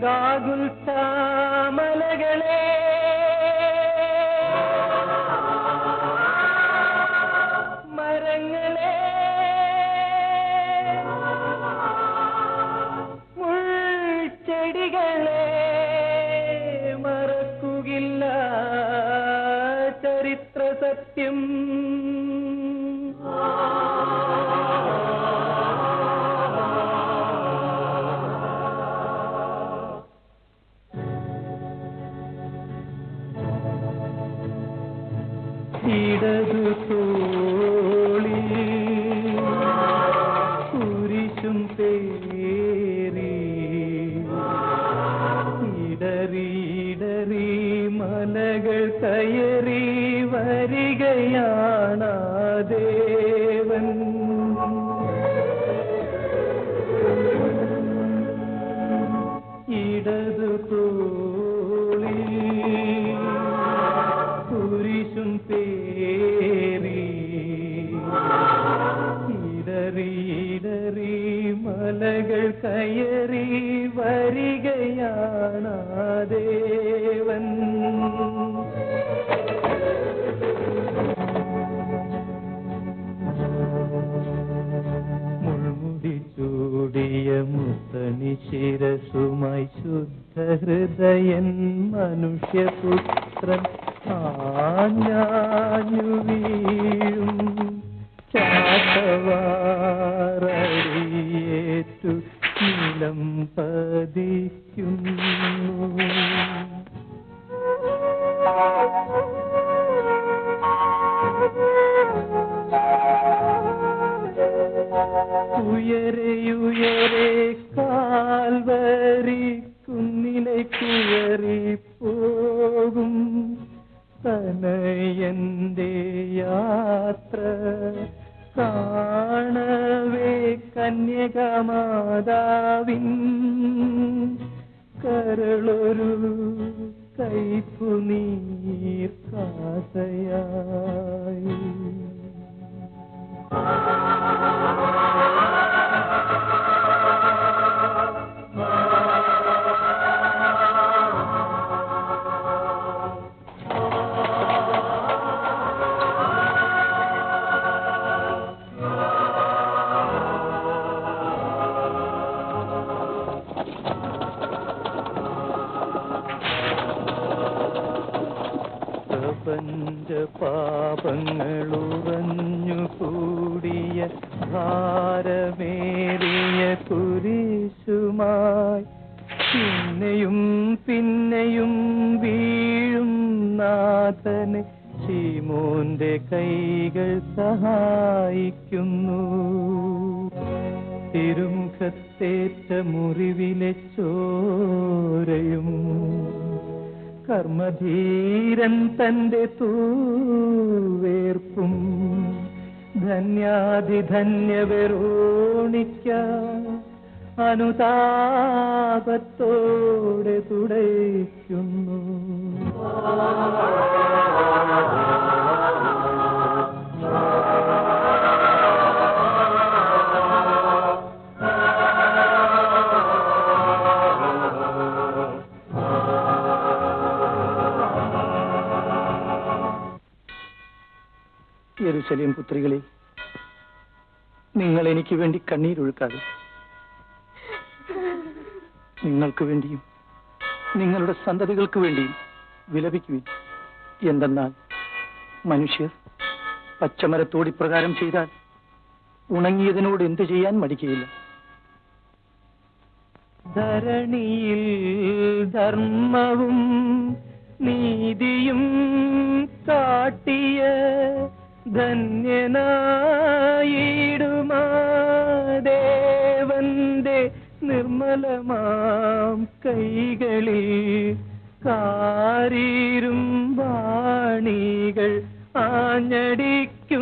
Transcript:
ഗാഗുൽത്താമലകളെ മരങ്ങളെ. മുൾച്ചെടികളെ. മറക്കുകില്ല ചരിത്ര സത്യം ഇടതു തോളി കുരിശും പേറി ഇടറിയിടറി മലകൾ കയറി വരികയാണ ദേവൻ. ഇടറി മലകൾ കയറി വരികയാണ് ദേവൻ മുൾമുടി ചൂടിയ മുത്തണി ശിരസുമായി ശുദ്ധ ഹൃദയൻ മനുഷ്യപുത്രൻ ആഞ്ഞാഞ്ഞു ഉയരെയുയരെ കാൽവരി കുന്നിലെ കുയറി പോകും. തനയന്റെ യാത്ര കാണവേ കന്യകമാതാവിൻ കരളൊരു കൈപ്പു നീർ കാസയായി. പ്രപഞ്ച പാപങ്ങളുറഞ്ഞു കൂടിയ ഭാരമേറിയ കുരിശുമായി പിന്നെയും പിന്നെയും വീഴും നാഥനെ. ശ്രീമോന്റെ കൈകൾ സഹായിക്കുന്നു. തിരുമുഖത്തേറ്റ മുറിവിലെ ചോരയും കർമ്മധീരൻ തന്റെ തൂവേർപ്പും ധന്യാതിധന്യവരോണിക്ക അനുതാപത്തോടെ തുടയ്ക്കുന്നു. യെരുശലേം പുത്രികളെ. നിങ്ങൾ എനിക്ക് വേണ്ടി കണ്ണീരൊഴുക്കാതെ നിങ്ങൾക്ക് വേണ്ടിയും നിങ്ങളുടെ സന്തതികൾക്ക് വേണ്ടിയും വിലപിക്കുവിൻ. എന്തെന്നാൽ മനുഷ്യർ പച്ചമരത്തോട് ഇപ്രകാരം ചെയ്താൽ ഉണങ്ങിയതിനോട് എന്തു ചെയ്യാൻ മടിക്കുകയില്ല. ധരണിയിൽ ധർമ്മവും നീതിയും കാട്ടിയ ധന്യനായിടുമാ ദേവന്റെ നിർമ്മലമാം കൈകളിൽ കാരീരും വാണികൾ ആഞ്ഞടിക്ക.